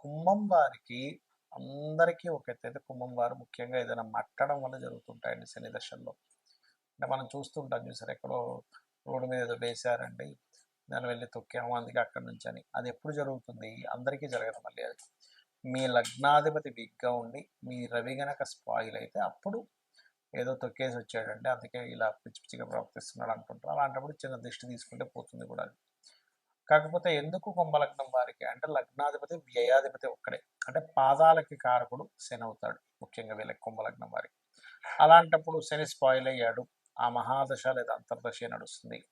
కుంభం వారికి అందరికీ ఒక ఎత్తైతే అయితే కుంభం వారు ముఖ్యంగా ఏదైనా మట్టడం వల్ల జరుగుతుంటాయండి శని దశల్లో. అంటే మనం చూస్తుంటాం చూసారు ఎక్కడో రోడ్డు మీద ఏదో వేశారండి దాన్ని వెళ్ళి తొక్కాము అందుకే అక్కడి నుంచి అని. అది ఎప్పుడు జరుగుతుంది? అందరికీ జరగదు మళ్ళీ అది. మీ లగ్నాధిపతి వీక్గా ఉండి మీ రవి గనక స్పాయిల్ అయితే అప్పుడు ఏదో తొక్కేసి వచ్చాడంటే అందుకే ఇలా పిచ్చి పిచ్చిగా ప్రవర్తిస్తున్నాడు అనుకుంటారు. అలాంటప్పుడు చిన్న దిష్టి తీసుకుంటే పోతుంది కూడా అది. కాకపోతే ఎందుకు కుంభలగ్నం వారికి? అంటే లగ్నాధిపతి వ్యయాధిపతి ఒక్కడే. అంటే పాదాలకి కారకుడు శని అవుతాడు. ముఖ్యంగా వీళ్ళకి కుంభలగ్నం వారికి. అలాంటప్పుడు శని స్పాయిల్ అయ్యాడు. ఆ మహాదశ లేదా అంతర్దశ నడుస్తుంది.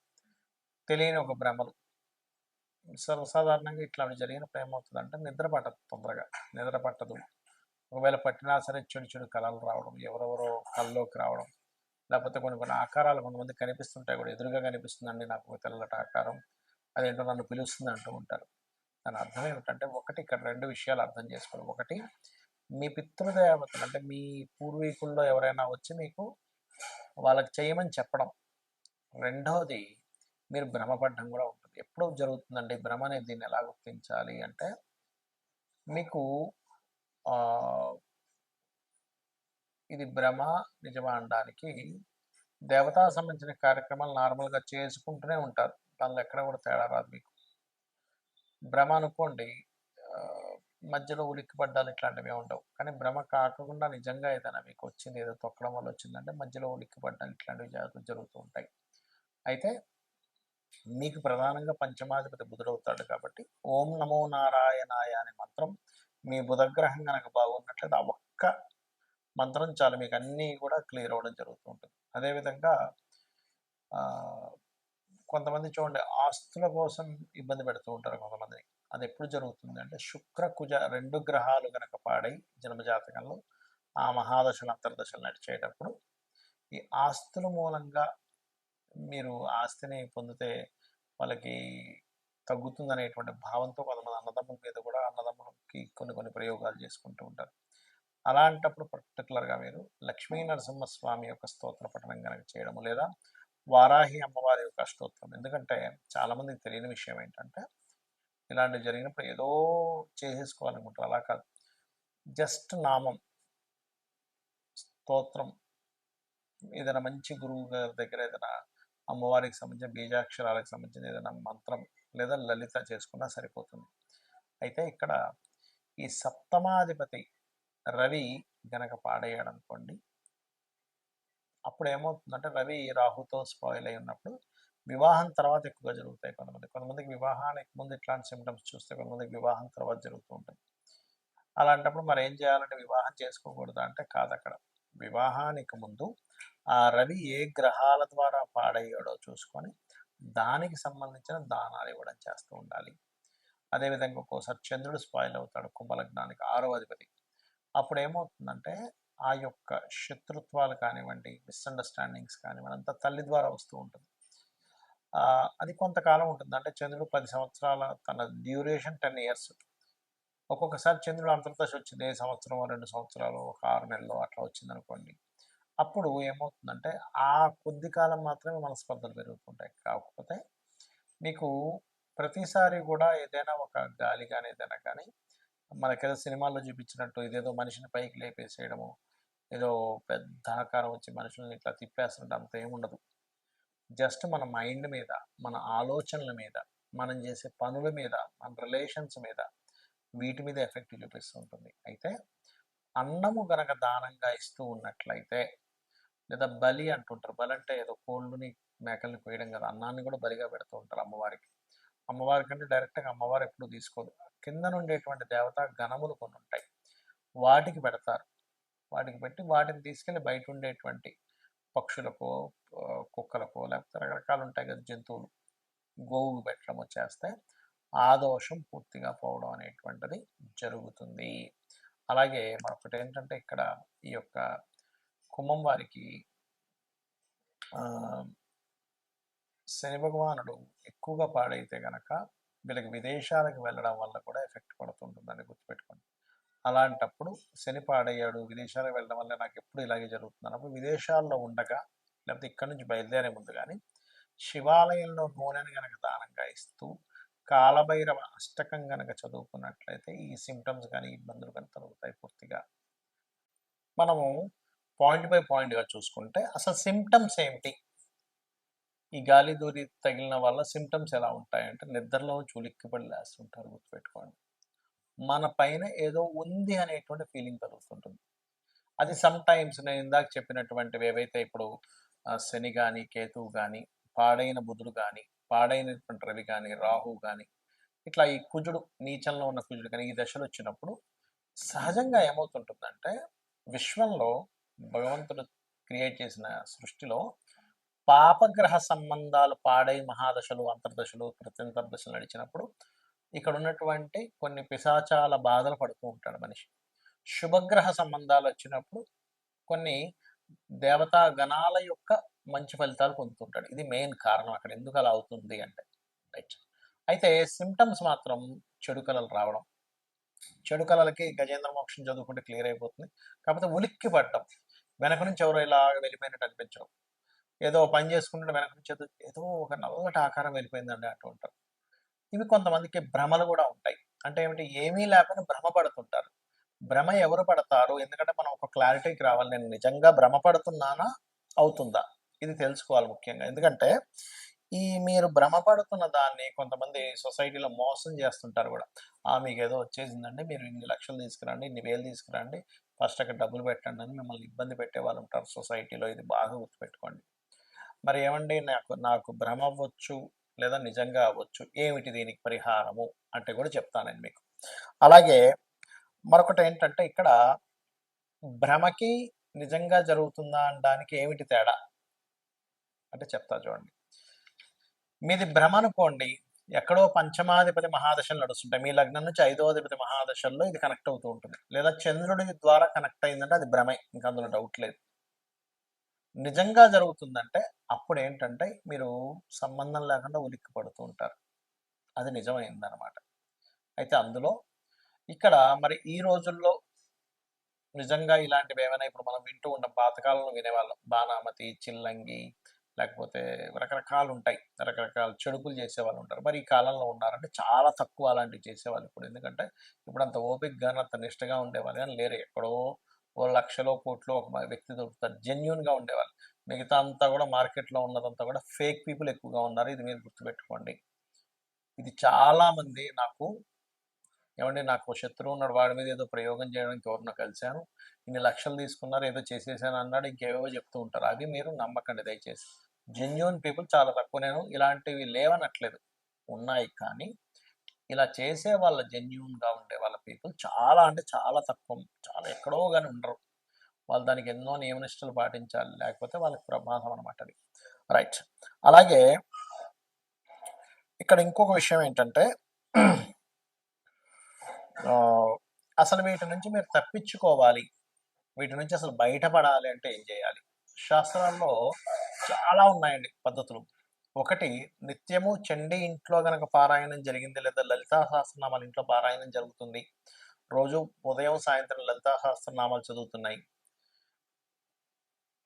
తెలియని ఒక భ్రమలు. సర్వసాధారణంగా ఇట్లాంటి జరిగినప్పుడు ఏమవుతుందంటే నిద్ర పట్టదు తొందరగా. నిద్ర పట్టదు. ఒకవేళ పట్టినా సరే చెడు చెడు కళలు రావడం ఎవరెవరో కళ్ళలోకి రావడం లేకపోతే కొన్ని కొన్ని ఆకారాలు కొంతమంది కనిపిస్తుంటాయి కూడా. ఎదురుగా కనిపిస్తుందండి నాకు ఒక తెల్లటి ఆకారం. అదేంటో నన్ను పిలుస్తుంది అంటూ ఉంటారు. దాని అర్థం ఏమిటంటే ఒకటి ఇక్కడ రెండు విషయాలు అర్థం చేసుకోవాలి. ఒకటి మీ పితృదేవతలు అంటే మీ పూర్వీకుల్లో ఎవరైనా వచ్చి మీకు వాళ్ళకి చేయమని చెప్పడం. రెండవది మీరు భ్రమపడడం కూడా ఉంటుంది. ఎప్పుడు జరుగుతుందండి భ్రమ అనేది దీన్ని ఎలా గుర్తించాలి అంటే మీకు ఇది భ్రమ నిజమా అనడానికి దేవతా సంబంధించిన కార్యక్రమాలు నార్మల్గా చేసుకుంటూనే ఉంటారు. దానిలో ఎక్కడ కూడా తేడా రాదు మీకు. భ్రమ అనుకోండి మధ్యలో ఉలిక్కి పడ్డాలు ఇట్లాంటివి ఉండవు. కానీ భ్రమ కాకుండా నిజంగా ఏదైనా మీకు వచ్చింది ఏదో తొక్కడం వల్ల వచ్చిందంటే మధ్యలో ఉలిక్కి పడ్డాలు ఇట్లాంటివి జాగ్రత్తలు జరుగుతూ ఉంటాయి. అయితే మీకు ప్రధానంగా పంచమాధిపతి బుధుడవుతాడు కాబట్టి ఓం నమో నారాయణాయ అనే మంత్రం మీ బుధగ్రహం కనుక బాగున్నట్లయితే ఆ ఒక్క మంత్రం చాలు. మీకు అన్నీ కూడా క్లియర్ అవ్వడం జరుగుతూ ఉంటుంది. అదేవిధంగా కొంతమంది చూడండి ఆస్తుల కోసం ఇబ్బంది పెడుతూ ఉంటారు కొంతమందిని అది ఎప్పుడు జరుగుతుంది అంటే శుక్ర కుజ రెండు గ్రహాలు కనుక పాడై జన్మజాతకంలో ఆ మహాదశలు అంతర్దశలు నడిచేటప్పుడు ఈ ఆస్తుల మూలంగా మీరు ఆస్తిని పొందితే వాళ్ళకి తగ్గుతుందనేటువంటి భావంతో కొంతమంది అన్నదమ్ముల మీద కూడా అన్నదమ్ములకి కొన్ని కొన్ని ప్రయోగాలు చేసుకుంటూ ఉంటారు. అలాంటప్పుడు పర్టికులర్గా మీరు లక్ష్మీ నరసింహస్వామి యొక్క స్తోత్ర పఠనం కనుక చేయడము లేదా వారాహి అమ్మవారి యొక్క స్తోత్రం. ఎందుకంటే చాలామందికి తెలియని విషయం ఏంటంటే ఇలాంటివి జరిగినప్పుడు ఏదో చేసేసుకోవాలనుకుంటారు. అలా కాదు. జస్ట్ నామం స్తోత్రం. ఏదైనా మంచి గురువు గారి దగ్గర ఏదైనా అమ్మవారికి సంబంధించిన బీజాక్షరాలకు సంబంధించిన ఏదైనా మంత్రం లేదా లలిత చేసుకున్నా సరిపోతుంది. అయితే ఇక్కడ ఈ సప్తమాధిపతి రవి గనక పాడేయాడు అనుకోండి అప్పుడు ఏమవుతుందంటే రవి రాహుతో స్పాయిల్ అయి ఉన్నప్పుడు వివాహం తర్వాత ఎక్కువగా జరుగుతాయి కొంతమంది. కొంతమందికి వివాహానికి ముందు ఇట్లాంటి సిమ్టమ్స్ చూస్తే కొంతమందికి వివాహం తర్వాత జరుగుతూ ఉంటాయి. అలాంటప్పుడు మరి ఏం చేయాలంటే వివాహం చేసుకోకూడదు అంటే కాదు అక్కడ. వివాహానికి ముందు ఆ రవి ఏ గ్రహాల ద్వారా పాడయ్యాడో చూసుకొని దానికి సంబంధించిన దానాలు ఇవ్వడం చేస్తూ ఉండాలి. అదేవిధంగా ఒక్కోసారి చంద్రుడు స్పాయిల్ అవుతాడు కుంభలగ్నానికి ఆరో అధిపతి. అప్పుడు ఏమవుతుందంటే ఆ యొక్క శత్రుత్వాలు కానివ్వండి మిస్అండర్స్టాండింగ్స్ కానివ్వండి అంతా తల్లి ద్వారా వస్తూ ఉంటుంది. అది కొంతకాలం ఉంటుంది. అంటే చంద్రుడు పది సంవత్సరాల తన డ్యూరేషన్ టెన్ ఇయర్స్ ఒక్కొక్కసారి చంద్రుడు అంతర్దశ వచ్చింది. ఏ సంవత్సరం రెండు సంవత్సరాలు ఒక ఆరు నెలలు అట్లా వచ్చింది అనుకోండి అప్పుడు ఏమవుతుందంటే ఆ కొద్ది కాలం మాత్రమే మనస్పర్ధలు పెరుగుతుంటాయి. కాకపోతే మీకు ప్రతిసారి కూడా ఏదైనా ఒక గాలి కానీ ఏదైనా కానీ మనకేదో సినిమాల్లో చూపించినట్టు ఇదేదో మనిషిని పైకి లేపేసేయడము ఏదో పెద్ద ఆకారం వచ్చి మనుషుల్ని ఇట్లా తిప్పేస్తుంటే అంత ఏముండదు జస్ట్ మన మైండ్ మీద మన ఆలోచనల మీద మనం చేసే పనుల మీద మన రిలేషన్స్ మీద వీటి మీద ఎఫెక్ట్ చూపిస్తుంటుంది అయితే అన్నము గనక దానంగా ఇస్తూ ఉన్నట్లయితే లేదా బలి అంటుంటారు. బలి అంటే ఏదో కోళ్ళుని మేకల్ని కోయడం కదా. అన్నాన్ని కూడా బలిగా పెడుతూ ఉంటారు అమ్మవారికి. అమ్మవారి కంటే డైరెక్ట్గా అమ్మవారు ఎప్పుడు తీసుకోదు. కింద నుండేటువంటి దేవత గణములు కొన్ని ఉంటాయి. వాటికి పెడతారు. వాటికి పెట్టి వాటిని తీసుకెళ్ళి బయట ఉండేటువంటి పక్షులకో కుక్కలకో లేకపోతే రకరకాలు ఉంటాయి కదా జంతువులు. గోవుకు పెట్టడం చేస్తే ఆ దోషం పూర్తిగా పోవడం అనేటువంటిది జరుగుతుంది. అలాగే మరొకటి ఏంటంటే ఇక్కడ ఈ యొక్క కుంభం వారికి శని భగవానుడు ఎక్కువగా పాడైతే గనక వీళ్ళకి విదేశాలకు వెళ్ళడం వల్ల కూడా ఎఫెక్ట్ పడుతుంటుందని గుర్తుపెట్టుకోండి. అలాంటప్పుడు శని పాడయ్యాడు విదేశాలకు వెళ్ళడం వల్ల నాకు ఎప్పుడు ఇలాగే జరుగుతుంది అన్నప్పుడు విదేశాల్లో ఉండగా లేకపోతే ఇక్కడి నుంచి బయలుదేరే ముందు కానీ శివాలయంలో నూనెని కనుక దానంగా ఇస్తూ కాలభైరవ అష్టకం కనుక చదువుకున్నట్లయితే ఈ సిమ్టమ్స్ కానీ ఇబ్బందులు కానీ తొలగుతాయి పూర్తిగా. మనము పాయింట్ బై పాయింట్గా చూసుకుంటే అసలు సిమ్టమ్స్ ఏమిటి? ఈ గాలి దూరి తగిలిన వల్ల సిమ్టమ్స్ ఎలా ఉంటాయంటే నిద్రలో చూలిక్కిపడి లేస్తుంటారు గుర్తుపెట్టుకోండి. మన పైన ఏదో ఉంది అనేటువంటి ఫీలింగ్ కలుగుతుంటుంది. అది సమ్ టైమ్స్ నేను ఇందాక చెప్పినటువంటివి ఏవైతే ఇప్పుడు శని కానీ కేతువు కానీ పాడైన బుధుడు కానీ పాడైనటువంటి రవి కానీ రాహు కానీ ఇట్లా ఈ కుజుడు నీచంలో ఉన్న కుజుడు కానీ ఈ దశలు వచ్చినప్పుడు సహజంగా ఏమవుతుంటుందంటే విశ్వంలో భగవంతుడు క్రియేట్ చేసిన సృష్టిలో పాపగ్రహ సంబంధాలు పాడై మహాదశలు అంతర్దశలు ప్రత్యంతర్దశలు నడిచినప్పుడు ఇక్కడ ఉన్నటువంటి కొన్ని పిశాచాల బాధలు పడుతూ ఉంటాడు మనిషి. శుభగ్రహ సంబంధాలు వచ్చినప్పుడు కొన్ని దేవతా గణాల యొక్క మంచి ఫలితాలు పొందుతుంటాడు. ఇది మెయిన్ కారణం అక్కడ. ఎందుకు అలా అవుతుంది అంటే రైట్ అయితే సిమ్టమ్స్ మాత్రం చెడు కళలు రావడం చెడు కళలకి గజేంద్ర మోక్షం చదువుకుంటే క్లియర్ అయిపోతుంది. కాకపోతే ఉలిక్కి పడటం వెనక నుంచి ఎవరో ఇలా వెళ్ళిపోయినట్టు అనిపించడం ఏదో పని చేసుకుంటే వెనక నుంచి ఏదో ఏదో ఒక నల్లటి ఆకారం వెళ్ళిపోయిందండి అంటూ ఉంటారు. ఇవి కొంతమందికి భ్రమలు కూడా ఉంటాయి. అంటే ఏమిటి? ఏమీ లేకుండా భ్రమ పడుతుంటారు భ్రమ ఎవరు పడతారు? ఎందుకంటే మనం ఒక క్లారిటీకి రావాలి. నేను నిజంగా భ్రమ పడుతున్నానా అవుతుందా? ఇది తెలుసుకోవాలి ముఖ్యంగా. ఎందుకంటే ఈ మీరు భ్రమపడుతున్న దాన్ని కొంతమంది సొసైటీలో మోసం చేస్తుంటారు కూడా. ఆ మీకు ఏదో వచ్చేసిందండి మీరు ఇన్ని లక్షలు తీసుకురండి ఇన్ని వేలు తీసుకురండి ఫస్ట్ అక్కడ డబ్బులు పెట్టండి అని మిమ్మల్ని ఇబ్బంది పెట్టే వాళ్ళు ఉంటారు సొసైటీలో. ఇది బాగా గుర్తుపెట్టుకోండి. మరి ఏమండి? నాకు నాకు భ్రమ అవ్వచ్చు లేదా నిజంగా అవ్వచ్చు. ఏమిటి దీనికి పరిహారము అంటే కూడా చెప్తానండి మీకు. అలాగే మరొకటి ఏంటంటే ఇక్కడ భ్రమకి నిజంగా జరుగుతుందా అనడానికి ఏమిటి తేడా అంటే చెప్తా చూడండి. మీది భ్రమ అనుకోండి ఎక్కడో పంచమాధిపతి మహాదశలు నడుస్తుంటాయి. మీ లగ్నం నుంచి ఐదో అధిపతి మహాదశల్లో ఇది కనెక్ట్ అవుతూ ఉంటుంది. లేదా చంద్రుడి ద్వారా కనెక్ట్ అయిందంటే అది భ్రమే ఇంకా అందులో డౌట్ లేదు. నిజంగా జరుగుతుందంటే అప్పుడు ఏంటంటే మీరు సంబంధం లేకుండా ఉలిక్కి పడుతూ ఉంటారు. అది నిజమైందనమాట అయితే అందులో ఇక్కడ మరి ఈ రోజుల్లో నిజంగా ఇలాంటివి ఏమైనా ఇప్పుడు మనం వింటూ ఉన్న పాతకాలంలో వినేవాళ్ళం. బాణామతి చిల్లంగి లేకపోతే రకరకాలు ఉంటాయి. రకరకాల చెడుకులు చేసేవాళ్ళు ఉంటారు. మరి ఈ కాలంలో ఉన్నారంటే చాలా తక్కువ అలాంటివి చేసేవాళ్ళు ఇప్పుడు. ఎందుకంటే ఇప్పుడు అంత ఓపిక్ గాని అంత నిష్టగా ఉండేవాళ్ళు కానీ లేరు. ఎక్కడో ఓ లక్షలో కోట్లో ఒక వ్యక్తి దొరుకుతారు. జెన్యున్గా ఉండేవాళ్ళు. మిగతా అంతా కూడా మార్కెట్లో ఉన్నదంతా కూడా ఫేక్ పీపుల్ ఎక్కువగా ఉన్నారు. ఇది మీరు గుర్తుపెట్టుకోండి. ఇది చాలా మంది నాకు ఏమండి నాకు శత్రువు ఉన్నాడు వాడి మీద ఏదో ప్రయోగం చేయడానికి ఎవరినో కలిశాను. ఇన్ని లక్షలు తీసుకున్నారు ఏదో చేసేసాను అన్నాడు ఇంకేవో చెప్తూ ఉంటారు. అవి మీరు నమ్మకండి దయచేసి. జెన్యున్ పీపుల్ చాలా తక్కువ. నేను ఇలాంటివి లేవనట్లేదు. ఉన్నాయి కానీ ఇలా చేసే వాళ్ళ జెన్యున్గా ఉండే వాళ్ళ పీపుల్ చాలా అంటే చాలా తక్కువ చాలా ఎక్కడో కానీ ఉండరు. వాళ్ళు దానికి ఎన్నో నియమనిష్టలు పాటించాలి లేకపోతే వాళ్ళకి ప్రమాదం అనమాట అది. రైట్ అలాగే ఇక్కడ ఇంకొక విషయం ఏంటంటే అసలు వీటి నుంచి మీరు తప్పించుకోవాలి. వీటి నుంచి అసలు బయటపడాలి అంటే ఏం చేయాలి? శాస్త్రాల్లో చాలా ఉన్నాయండి పద్ధతులు. ఒకటి నిత్యము చండీ ఇంట్లో గనక పారాయణం జరిగింది లేదా లలితా సహస్రనామాలు ఇంట్లో పారాయణం జరుగుతుంది. రోజు ఉదయం సాయంత్రం లలితా సహస్రనామాలు చదువుతున్నాయి.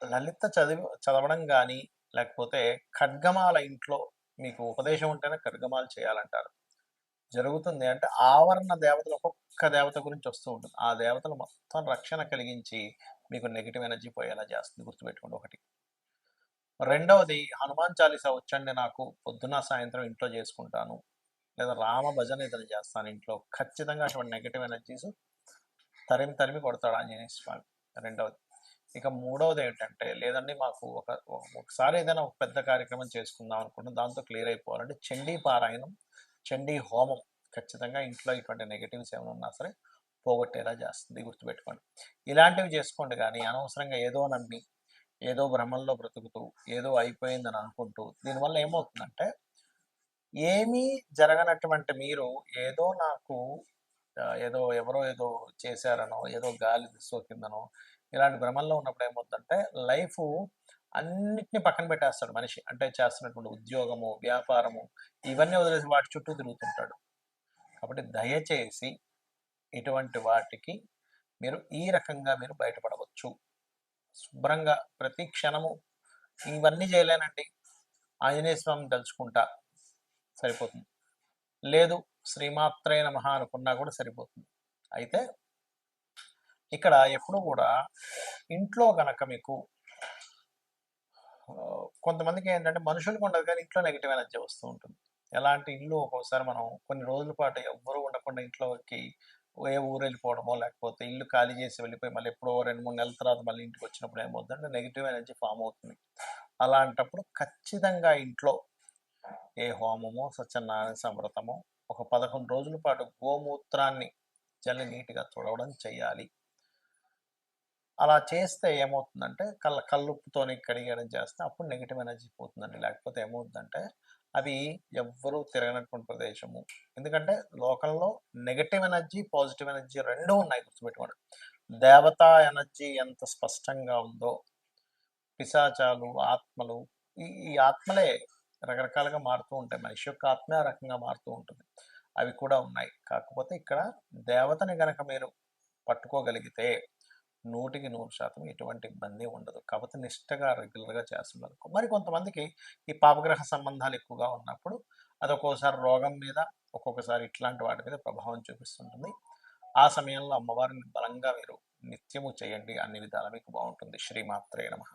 లలిత చదివి చదవడం కానీ లేకపోతే ఖడ్గమాల ఇంట్లో మీకు ఉపదేశం ఉంటేనే ఖడ్గమాలు చేయాలంటారు. జరుగుతుంది అంటే ఆవరణ దేవతలు ఒక్కొక్క దేవత గురించి వస్తూ ఉంటుంది. ఆ దేవతలు మొత్తం రక్షణ కలిగించి మీకు నెగిటివ్ ఎనర్జీ పోయేలా చేస్తుంది. గుర్తుపెట్టుకోండి ఒకటి. రెండవది హనుమాన్ చాలీసా వచ్చండి నాకు పొద్దున సాయంత్రం ఇంట్లో చేసుకుంటాను. లేదా రామ భజన ఇతను చేస్తాను ఇంట్లో. ఖచ్చితంగా అటువంటి నెగిటివ్ ఎనర్జీస్ తరిమి తరిమి కొడతాడు ఆంజనేయ స్వామి. రెండవది. ఇక మూడవది ఏంటంటే లేదండి మాకు ఒక ఒకసారి ఏదైనా ఒక పెద్ద కార్యక్రమం చేసుకుందాం అనుకుంటున్నాం దాంతో క్లియర్ అయిపోవాలంటే చండీ పారాయణం చండీ హోమం. ఖచ్చితంగా ఇంట్లో ఇటువంటి నెగిటివ్స్ ఏమైనా ఉన్నా సరే పోగొట్టేలా చేస్తుంది గుర్తుపెట్టుకోండి. ఇలాంటివి చేసుకోండి కానీ అనవసరంగా ఏదో నమ్మి ఏదో భ్రమంలో బ్రతుకుతూ ఏదో అయిపోయిందని అనుకుంటూ దీనివల్ల ఏమవుతుందంటే ఏమీ జరగనటువంటి మీరు ఏదో నాకు ఏదో ఎవరో ఏదో చేశారనో ఏదో గాలి సోకిందనో ఇలాంటి భ్రమంలో ఉన్నప్పుడు ఏమవుతుందంటే లైఫ్ అన్నిటిని పక్కన పెట్టేస్తాడు మనిషి. అంటే చేస్తున్నటువంటి ఉద్యోగము వ్యాపారము ఇవన్నీ వదిలేసి వాటి చుట్టూ తిరుగుతుంటాడు. కాబట్టి దయచేసి ఇటువంటి వాటికి మీరు ఈ రకంగా మీరు బయటపడవచ్చు. శుభ్రంగా ప్రతి క్షణము ఇవన్నీ చేయలేనండి. ఆంజనేయ స్వామిని తలుచుకుంటా సరిపోతుంది. లేదు శ్రీమాత్రే మహా అనుకున్నా కూడా సరిపోతుంది. అయితే ఇక్కడ ఎప్పుడు కూడా ఇంట్లో కనుక మీకు కొంతమందికి ఏంటంటే మనుషులకు ఉండదు కానీ ఇంట్లో నెగిటివ్ ఎనర్జీ వస్తూ ఉంటుంది. ఎలాంటి ఇల్లు ఒక్కోసారి మనం కొన్ని రోజుల పాటు ఎవ్వరూ ఉండకుండా ఇంట్లోకి ఏ ఊరు వెళ్ళిపోవడమో లేకపోతే ఇల్లు ఖాళీ చేసి వెళ్ళిపోయి మళ్ళీ ఎప్పుడో రెండు మూడు నెలల తర్వాత మళ్ళీ ఇంటికి వచ్చినప్పుడు ఏమవుతుందంటే నెగిటివ్ ఎనర్జీ ఫామ్ అవుతుంది. అలాంటప్పుడు ఖచ్చితంగా ఇంట్లో ఏ హోమమో సత్యనారాయణ సమృతమో ఒక పదకొండు రోజుల పాటు గోమూత్రాన్ని జల్లి నీట్గా తుడవడం చేయాలి. అలా చేస్తే ఏమవుతుందంటే కళ్ళ కళ్ళుప్పుతోని కడిగడం చేస్తే అప్పుడు నెగిటివ్ ఎనర్జీ పోతుందండి. లేకపోతే ఏమవుతుందంటే అవి ఎవ్వరూ తిరగనటువంటి ప్రదేశము. ఎందుకంటే లోకంలో నెగటివ్ ఎనర్జీ పాజిటివ్ ఎనర్జీ రెండూ ఉన్నాయి గుర్తుపెట్టుకోండి. దేవతా ఎనర్జీ ఎంత స్పష్టంగా ఉందో పిశాచాలు ఆత్మలు ఈ ఈ ఆత్మలే రకరకాలుగా మారుతూ ఉంటాయి. మనిషి యొక్క ఆత్మ రకంగా మారుతూ ఉంటుంది. అవి కూడా ఉన్నాయి. కాకపోతే ఇక్కడ దేవతని గనక మీరు పట్టుకోగలిగితే నూటికి నూరు శాతం ఎటువంటి ఇబ్బంది ఉండదు. కాకపోతే నిష్టగా రెగ్యులర్గా చేస్తున్నారు మరి కొంతమందికి ఈ పాపగ్రహ సంబంధాలు ఎక్కువగా ఉన్నప్పుడు అది ఒక్కోసారి రోగం మీద ఒక్కొక్కసారి ఇట్లాంటి వాటి మీద ప్రభావం చూపిస్తుంటుంది. ఆ సమయంలో అమ్మవారిని బలంగా మీరు నిత్యము చేయండి అన్ని విధాలు మీకు బాగుంటుంది. శ్రీమాత్రే నమః.